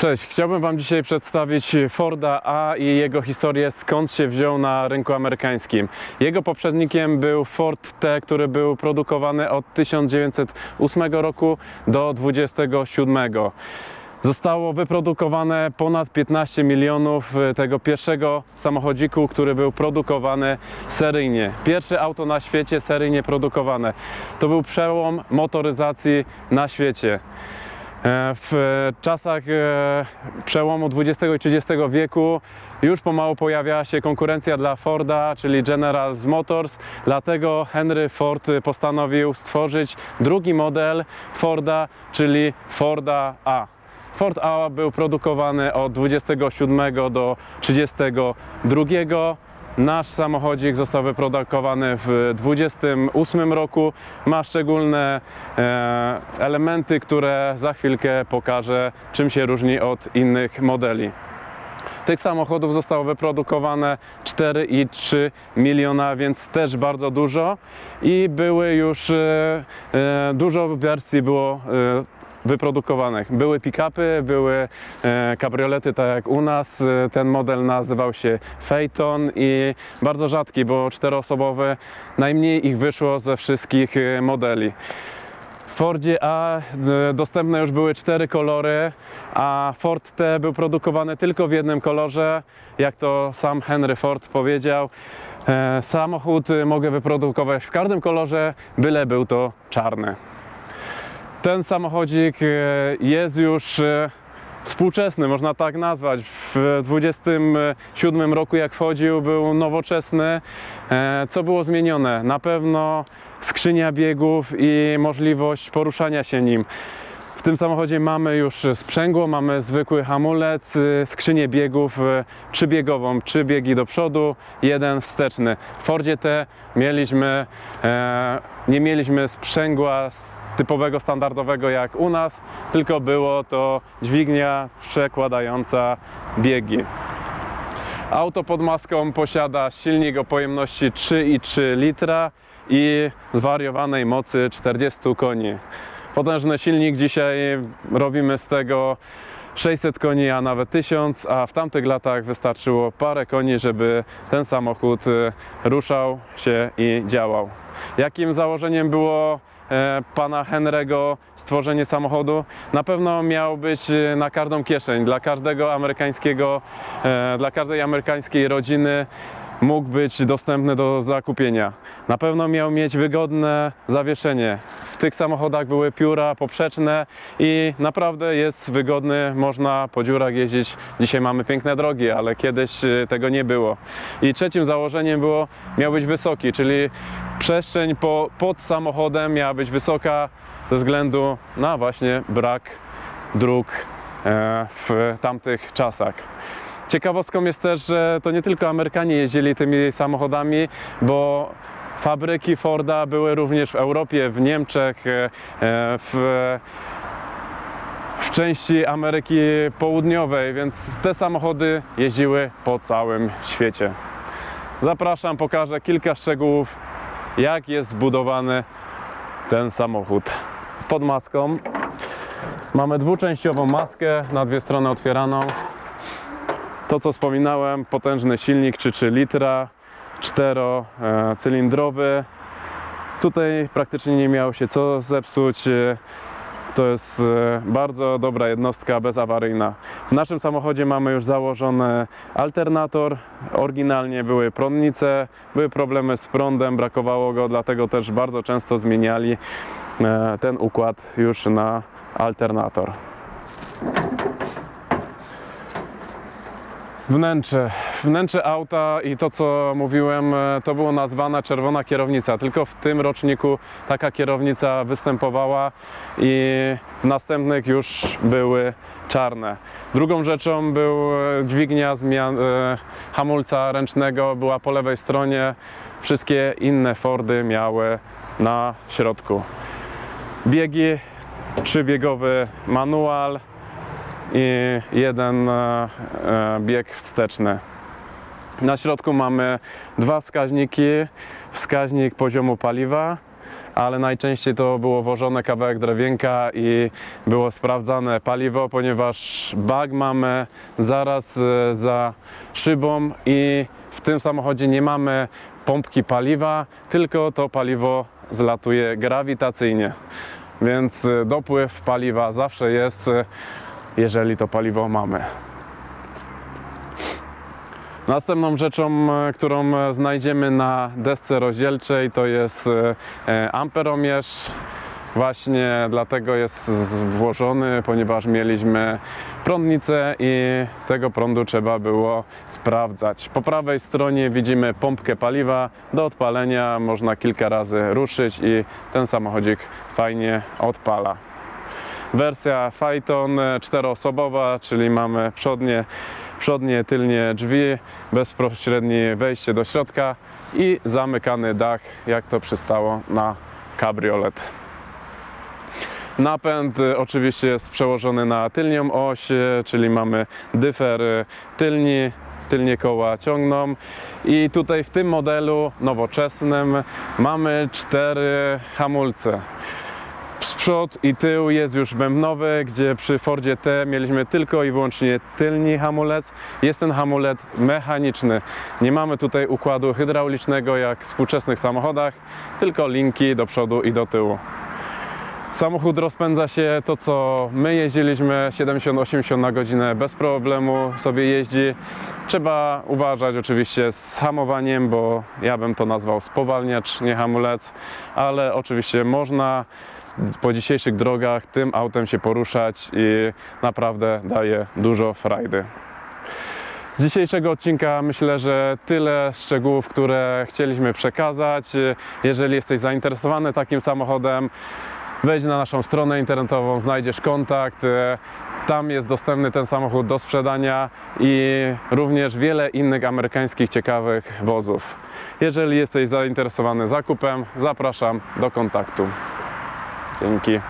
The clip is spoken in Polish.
Cześć, chciałbym Wam dzisiaj przedstawić Forda A i jego historię, skąd się wziął na rynku amerykańskim. Jego poprzednikiem był Ford T, który był produkowany od 1908 roku do 27. Zostało wyprodukowane ponad 15 milionów e, tego pierwszego samochodziku, który był produkowany seryjnie. Pierwsze auto na świecie seryjnie produkowane. To był przełom motoryzacji na świecie. E, W czasach e, przełomu XX i XXX wieku już pomału pojawiała się konkurencja dla Forda, czyli General Motors, dlatego Henry Ford postanowił stworzyć drugi model Forda, czyli Forda A. Ford A był produkowany od 27 do 32. Nasz samochodzik został wyprodukowany w 28 roku. Ma szczególne e, elementy, które za chwilkę pokażę, czym się różni od innych modeli. Tych samochodów zostało wyprodukowane 4,3 miliona, więc też bardzo dużo i były już e, e, dużo wersji było wyprodukowanych. Były pick-upy, były e, kabriolety, tak jak u nas. E, Ten model nazywał się Phaeton i bardzo rzadki, bo czteroosobowy. Najmniej ich wyszło ze wszystkich e, modeli. W Fordzie A e, dostępne już były cztery kolory, a Ford T był produkowany tylko w jednym kolorze, jak to sam Henry Ford powiedział. Samochód mogę wyprodukować w każdym kolorze, byle był to czarny. Ten samochodzik e, jest już e, współczesny, można tak nazwać. W 27 roku jak wchodził był nowoczesny. E, Co było zmienione? Na pewno skrzynia biegów i możliwość poruszania się nim. W tym samochodzie mamy już sprzęgło, mamy zwykły hamulec, skrzynię biegów trzybiegową, trzy biegi do przodu, jeden wsteczny. W Fordzie T mieliśmy, nie mieliśmy sprzęgła typowego, standardowego jak u nas, tylko było to dźwignia przekładająca biegi. Auto pod maską posiada silnik o pojemności 3,3 litra i zwariowanej mocy 40 koni. Potężny silnik, dzisiaj robimy z tego 600 koni, a nawet 1000, a w tamtych latach wystarczyło parę koni, żeby ten samochód ruszał się i działał. Jakim założeniem było pana Henry'ego stworzenie samochodu? Na pewno miał być e, na każdą kieszeń, dla każdego amerykańskiego, e, dla każdej amerykańskiej rodziny mógł być dostępny do zakupienia. Na pewno miał mieć wygodne zawieszenie. W tych samochodach były pióra poprzeczne i naprawdę jest wygodny, można po dziurach jeździć. Dzisiaj mamy piękne drogi, ale kiedyś e, tego nie było. I trzecim założeniem było, miał być wysoki, czyli przestrzeń po, pod samochodem miała być wysoka ze względu na właśnie brak dróg e, w tamtych czasach. Ciekawostką jest też, że to nie tylko Amerykanie jeździli tymi samochodami, bo fabryki Forda były również w Europie, w Niemczech, e, w, w części Ameryki Południowej, więc te samochody jeździły po całym świecie. Zapraszam, pokażę kilka szczegółów, jak jest zbudowany ten samochód. Pod maską mamy dwuczęściową maskę, na dwie strony otwieraną. To co wspominałem, potężny silnik 3,3 litra, czterocylindrowy. Tutaj praktycznie nie miało się co zepsuć. To jest e, bardzo dobra jednostka bezawaryjna. W naszym samochodzie mamy już założony alternator. Oryginalnie były prądnice, były problemy z prądem, brakowało go, dlatego też bardzo często zmieniali e, ten układ już na alternator. Wnętrze. Wnętrze auta i to co mówiłem, e, to było nazwana czerwona kierownica. Tylko w tym roczniku taka kierownica występowała i w następnych już były czarne. Drugą rzeczą był e, dźwignia zmian, e, hamulca ręcznego, była po lewej stronie. Wszystkie inne Fordy miały na środku. Biegi, trzybiegowy manual, i jeden bieg wsteczny. Na środku mamy dwa wskaźniki. Wskaźnik poziomu paliwa, ale najczęściej to było włożone kawałek drewienka i było sprawdzane paliwo, ponieważ bag mamy zaraz e, za szybą i w tym samochodzie nie mamy pompki paliwa, tylko to paliwo zlatuje grawitacyjnie. Więc e, dopływ paliwa zawsze jest, e, jeżeli to paliwo mamy. Następną rzeczą, e, którą e, znajdziemy na desce rozdzielczej to jest e, amperomierz. Właśnie dlatego jest włożony, ponieważ mieliśmy prądnicę i tego prądu trzeba było sprawdzać. Po prawej stronie widzimy pompkę paliwa. Do odpalenia można kilka razy ruszyć i ten samochodzik fajnie odpala. Wersja Phaeton czteroosobowa, czyli mamy przodnie, przodnie, tylnie drzwi, bezpośrednie wejście do środka i zamykany dach, jak to przystało na kabriolet. Napęd e, oczywiście jest przełożony na tylnią oś, e, czyli mamy dyfer e, tylni, tylnie koła ciągną i tutaj w tym modelu nowoczesnym mamy cztery hamulce. Z przód i tył jest już bębnowy, gdzie przy Fordzie T mieliśmy tylko i wyłącznie tylni hamulec. Jest ten hamulec mechaniczny. Nie mamy tutaj układu hydraulicznego jak w współczesnych samochodach, tylko linki do przodu i do tyłu. Samochód rozpędza się to, co my jeździliśmy 70-80 na godzinę bez problemu sobie jeździ. Trzeba uważać oczywiście z hamowaniem, bo ja bym to nazwał spowalniacz, nie hamulec, ale oczywiście można po dzisiejszych drogach tym autem się poruszać i naprawdę daje dużo frajdy. Z dzisiejszego odcinka myślę, że tyle szczegółów, które chcieliśmy przekazać. Jeżeli jesteś zainteresowany takim samochodem, wejdź na naszą stronę internetową, znajdziesz kontakt. Tam jest dostępny ten samochód do sprzedania i również wiele innych amerykańskich ciekawych wozów. Jeżeli jesteś zainteresowany zakupem, zapraszam do kontaktu. Тонькі.